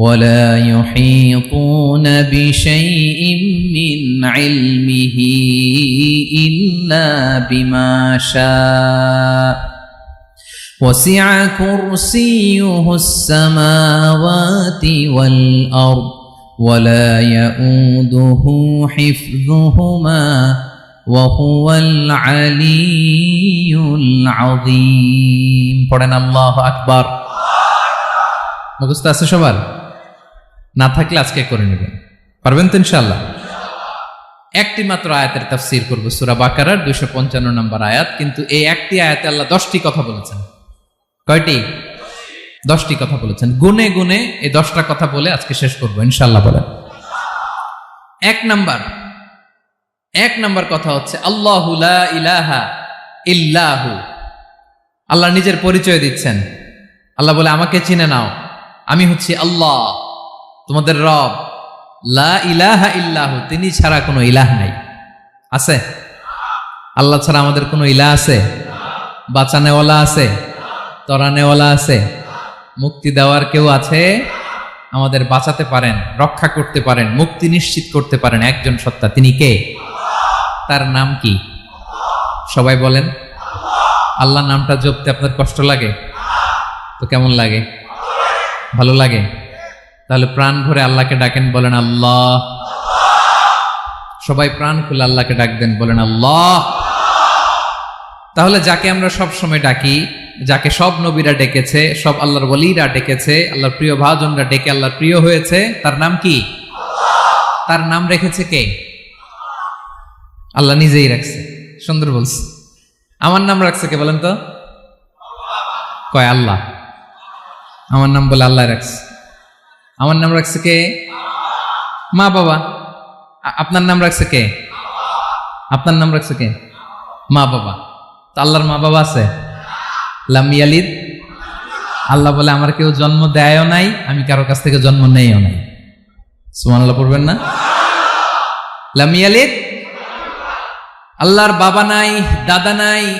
ولا يحيطون بشيء من علمه إلا بما شاء وسع كرسيه السماوات والأرض ولا يؤوده حفظهما وهو العلي العظيم পড়েন আল্লাহ আকবার মুখস্থ আছে সবার না থাকলে আজকে করে নেবেন। পারবেন তো ইনশাল্লাহ একটি মাত্র আয়াতের তাফসির করব, সুরা বাকারার দুইশো পঞ্চান্ন নম্বর আয়াত, কিন্তু এই একটি আয়াতে আল্লাহ দশটি কথা বলেছেন। কয়টি? দশটি কথা বলেছেন। গুনে গুনে এই দশটা কথা বলে আজকে শেষ করব ইনশাল্লাহ বলেন। এক নাম্বার এক নাম্বার কথা হচ্ছে, আল্লাহু লা ইলাহা ইল্লাহু। আল্লাহ নিজের পরিচয় দিচ্ছেন। আল্লাহ বলে, আমাকে চিনে নাও। আমি হচ্ছি আল্লাহ। তোমাদের রব, লা ইলাহা ইল্লাহু, তিনি ছাড়া কোনো ইলাহ নাই। আছে? আল্লাহ ছাড়া আমাদের কোনো ইলাহ আছে? বাঁচানেওয়ালা আছে? তরানেওয়ালা আছে? মুক্তি দেওয়ার কেউ আছে? আমাদের বাঁচাতে পারেন, রক্ষা করতে পারেন, মুক্তি নিশ্চিত করতে পারেন একজন সত্তা। তিনি কে? তার নাম কি? সবাই বলেন। আল্লাহ নামটা জপতে আপনার কষ্ট লাগে? তো কেমন লাগে? ভালো লাগে? তাহলে প্রাণ ভরে আল্লাহকে ডাকেন, বলেন আল্লাহ। সবাই প্রাণ খুলে আল্লাহকে ডাক দেন, বলেন আল্লাহ। তাহলে যাকে আমরা সব সময় ডাকি, যাকে সব নবীরা ডেকেছে, সব আল্লাহর ওলিরা ডেকেছে, আল্লাহর প্রিয় ভাজনরা ডেকে আল্লাহর প্রিয় হয়েছে, তার নাম কি? তার নাম রেখেছে কে? আল্লাহ নিজেই রাখছে। সুন্দর বলছে। আমার নাম রাখছে কে বলেন তো? কয় আল্লাহ। আমার নাম বলে আল্লাহ রাখছে। আমার নাম রাখছে কে? মা বাবা। আপনার নাম রাখছে কে? আপনার নাম রাখছে কে? মা বাবা। তো আল্লাহর মা বাবা আছে? লাম ইয়ালিদ। আল্লাহ বলে, আমার কেউ জন্ম দেয়ও নাই, আমি কারও কাছ থেকে জন্ম নেইও নাই। সুবহানাল্লাহ পড়বেন না? লাম ইয়ালিদ। আল্লাহর বাবা নাই, দাদা নাই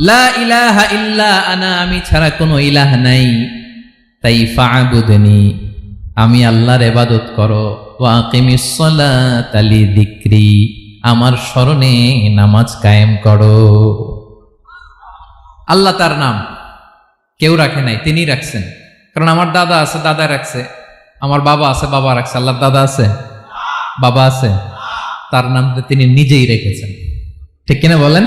লা ইলাহা ইল্লা আনা, আমি ছাড়া কোনো ইলাহ নাই। তাই ফা'বুদনি, আমি আল্লাহর এবাদত করো। সালাতা লিযিকরি, আমার স্মরণে নামাজ কায়েম করো। আল্লাহ তার নাম কেউ রাখে নাই, তিনি রাখছেন। কারণ আমার দাদা আছে, দাদা রাখছে। আমার বাবা আছে, বাবা রাখছে। আল্লাহর দাদা আছে? বাবা আছে। তার নামটা তিনি নিজেই রেখেছেন। ঠিক কিনা বলেন?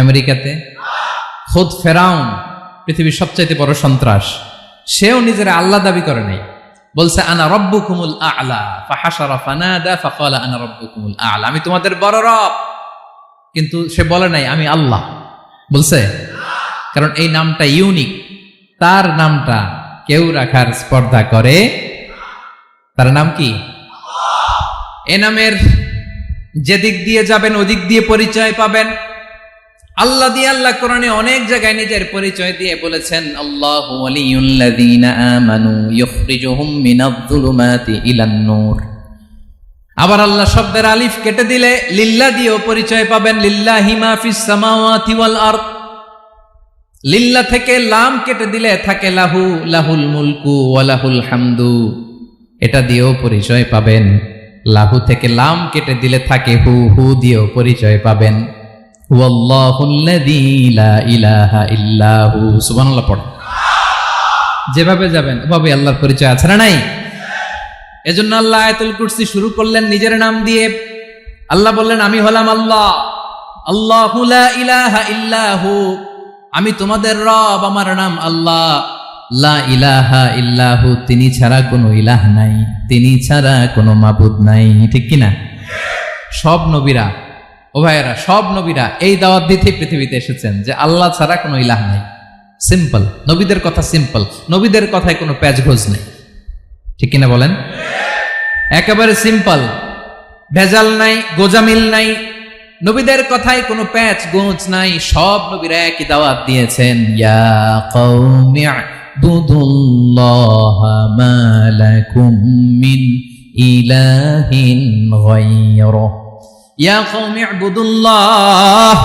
আমেরিকাতে। খোদ ফেরাউন, পৃথিবীর সবচাইতে বড় সন্ত্রাস। সেও নিজের আল্লাহ দাবি করে নাই। বলছে, আনা রব্বুকুমুল আ'লা, ফাহাশারা ফানাদা, ফাকালা আনা রব্বুকুমুল আ'লা। আমি তোমাদের বড় রব। কিন্তু সে বলে নাই, আমি আল্লাহ। বলছে, কারণ এই নামটা ইউনিক। তার নামটা কেউ রাখার স্পর্ধা করে তার নাম কি? এ নামের যেদিক দিয়ে যাবেন, ওদিক দিয়ে পরিচয় পাবেন। আল্লাহ দিয়ে আল্লাহ কোরআনে অনেক জায়গায় নিজের পরিচয় দিয়ে বলেছেন, আল্লাহ আমানু নূর। আবার আল্লাহ শব্দের আলিফ কেটে দিলে, লিল্লা দিয়েও পরিচয় পাবেন, লিল্লাহি মা ফিস লিল্লা থেকে লাম কেটে দিলে থাকে, লাহু, লাহুল মুলকু ওয়া লাহুল হামদু। এটা দিয়েও পরিচয় পাবেন, লাহু থেকে লাম কেটে দিলে থাকে, হু হু দিয়েও পরিচয় পাবেন। সুবহানাল্লাহ পড়। যেভাবে যাবেন ওভাবে আল্লাহর পরিচয় আছে না নাই? এজন্য আল্লাহ আয়াতুল কুরসি শুরু করলেন নিজের নাম দিয়ে। আল্লাহ বললেন, আমি হলাম আল্লাহ। আল্লাহু ইলাহা ইল্লাহু আমি তোমাদের রব, আমার নাম আল্লাহ। লা ইলাহা ইল্লাহু তিনি ছাড়া কোনো ইলাহ নাই। তিনি ছাড়া কোনো মাবুদ নাই। ঠিক কি না সব নবীরা ও ভাইয়েরা, সব নবীরা এই দাওয়াত দিতে পৃথিবীতে এসেছেন যে আল্লাহ ছাড়া কোনো ইলাহ নাই। সিম্পল নবীদের কথা সিম্পল নবীদের কথায় কোনো প্যাচঘোজ নেই। ঠিক কিনা বলেন? একেবারে সিম্পল ভেজাল নাই, গোজামিল নাই, নবীদের কথায় কোনো প্যাচ গোঁচ নাই। সব নবীরা একই দাওয়াত দিয়েছেন। ইয়া কওমি আ'বুদুল্লাহ মা লাকুম মিন ইলাহিন গায়রুহ ইয়া কওমি আ'বুদুল্লাহ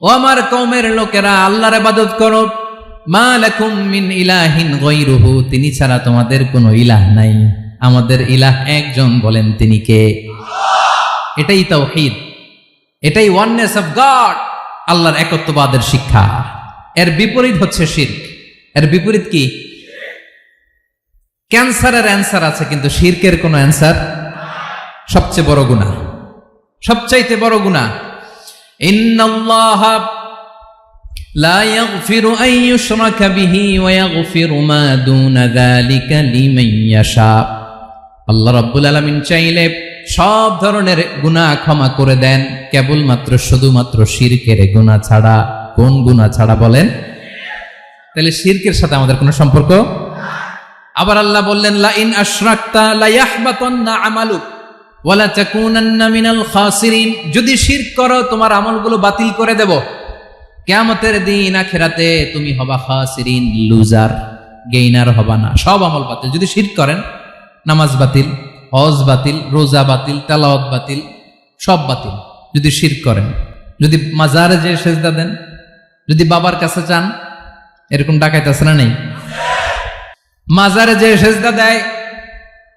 ও আমার কওমের লোকেরা, আল্লাহর ইবাদত করো। মা লাকুম মিন ইলাহিন গায়রুহু, তিনি ছাড়া তোমাদের কোনো ইলাহ নাই। আমাদের ইলাহ একজন বলেন তিনি কে? এটাই তাওহীদ। এটাই ওয়াননেস অফ গড আল্লাহর একত্ববাদের শিক্ষা। এর বিপরীত হচ্ছে শিরক। এর বিপরীত কি? ক্যান্সারের অ্যান্সার আছে, কিন্তু শিরকের কোনো অ্যান্সার সবচেয়ে বড় গুণা সবচাইতে বড় গুণা আল্লাহ রব্বুল আলমিন চাইলে সব ধরনের গুণা ক্ষমা করে দেন, কেবলমাত্র শুধুমাত্র শিরকের গুণা ছাড়া। কোন গুণা ছাড়া বলেন? তাহলে শিরকের সাথে আমাদের কোনো সম্পর্ক? আবার আল্লাহ বললেন, লা ইন আশরাক্তা লা ইয়াহবাতান্না আমালুক। ওয়ালা তাকুনান্না মিনাল খাসিরিন, যদি শিরক করো, তোমার আমলগুলো বাতিল করে দেব। কিয়ামতের দিন আখিরাতে তুমি হবা খাসিরিন, লুজার, গেইনার হবা না। সব আমল বাতিল। যদি শিরক করেন, নামাজ বাতিল, হজ বাতিল, রোজা বাতিল, তেলাওয়াত বাতিল, সব বাতিল। যদি শিরক করেন, যদি মাজারে যে সেজদা দেন, যদি বাবার কাছে চান, এরকম ডাকাইতে আছে না নেই? মাজারে যে সেজদা দেয়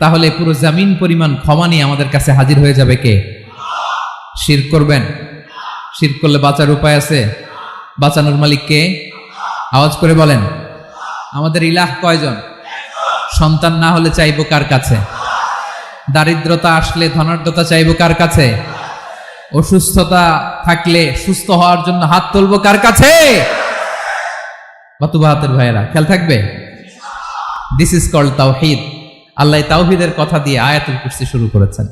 তাহলে পুরো জামিন পরিমাণ ক্ষমা নিয়ে আমাদের কাছে হাজির হয়ে যাবে কে? শির করবেন? শির করলে বাঁচার উপায় আছে? বাঁচানোর মালিক কে? আওয়াজ করে বলেন। আমাদের ইলাহ কয়জন? সন্তান না হলে চাইব কার কাছে? দারিদ্রতা আসলে ধনার্দ্রতা চাইব কার কাছে? অসুস্থতা থাকলে সুস্থ হওয়ার জন্য হাত তুলবো কার কাছে? বাতুবাহাতের ভাইয়েরা, খেয়াল থাকবে? দিস ইজ কল্ড তাওহিদ আল্লাহ তাওহিদের কথা দিয়ে আয়াতুল কুরসি শুরু করেছেন।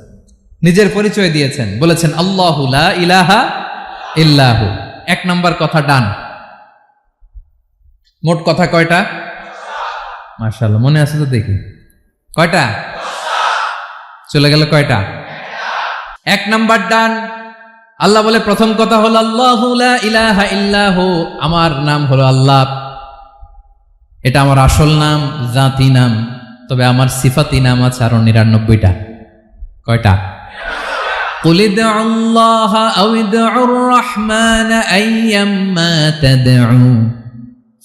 নিজের পরিচয় দিয়েছেন। বলেছেন, আল্লাহু ইলাহা ইল্লাহু। এক নম্বর কথা ডান। মোট কথা কয়টা? মাশাআল্লাহ, মনে আছে তো দেখি। কয়টা? চলে গেল কয়টা? এক নাম্বার ডান। আল্লাহ বলে, প্রথম কথা হলো, আল্লাহু ইলাহা ইল্লাহু। আমার নাম হলো আল্লাহ। এটা আমার আসল নাম, জাতি নাম। তবে আমার সিফাতি নাম আছে আরো নিরানব্বইটা কয়টা قل ادعوا الله أو ادعوا الرحمن أيما تدعوا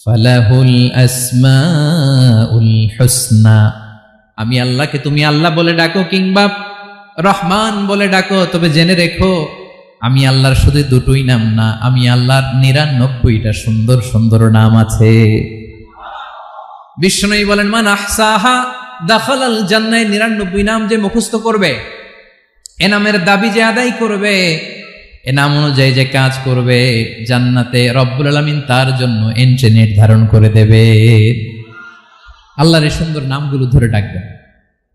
فله الأسماء الحسنى আমি আল্লাহকে তুমি আল্লাহ বলে ডাকো কিংবা রহমান বলে ডাকো তবে জেনে রেখো আমি আল্লাহর শুধু দুটোই নাম না আমি আল্লাহর নিরানব্বইটা সুন্দর সুন্দর নাম আছে বিষ্ণুই বলেন, মান আহসাহা দাখালাল জান্নায় নিরানব্বই নাম যে মুখস্থ করবে, এ নামের দাবি যে আদায় করবে, এ নাম অনুযায়ী যে কাজ করবে, জান্নাতে রব্বুল আলমিন তার জন্য এন্ট্রি নির্ধারণ করে দেবে। আল্লাহর এই সুন্দর নামগুলো ধরে ডাকবেন।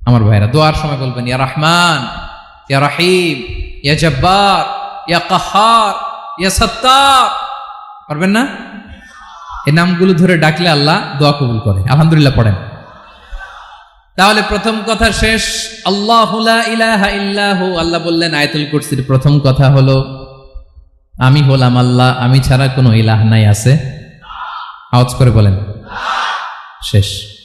আমার ভাইরা, দোয়ার সময় বলবেন, ইয়া রহমান, ইয়া রাহিম, ইয়া জব্বার, ইয়া কাহার, ইয়া সত্তার। পারবেন না? এই নামগুলো ধরে ডাকলে আল্লাহ দোয়া কবুল করে। আলহামদুলিল্লাহ পড়েন। তাহলে প্রথম কথা শেষ। আল্লাহ ইলাহা আল্লাহ বললেন, আয়তুল কুরসির প্রথম কথা হলো, আমি হলাম আল্লাহ, আমি ছাড়া কোনো ইলাহ নাই আছে? আওয়াজ করে বলেন। শেষ।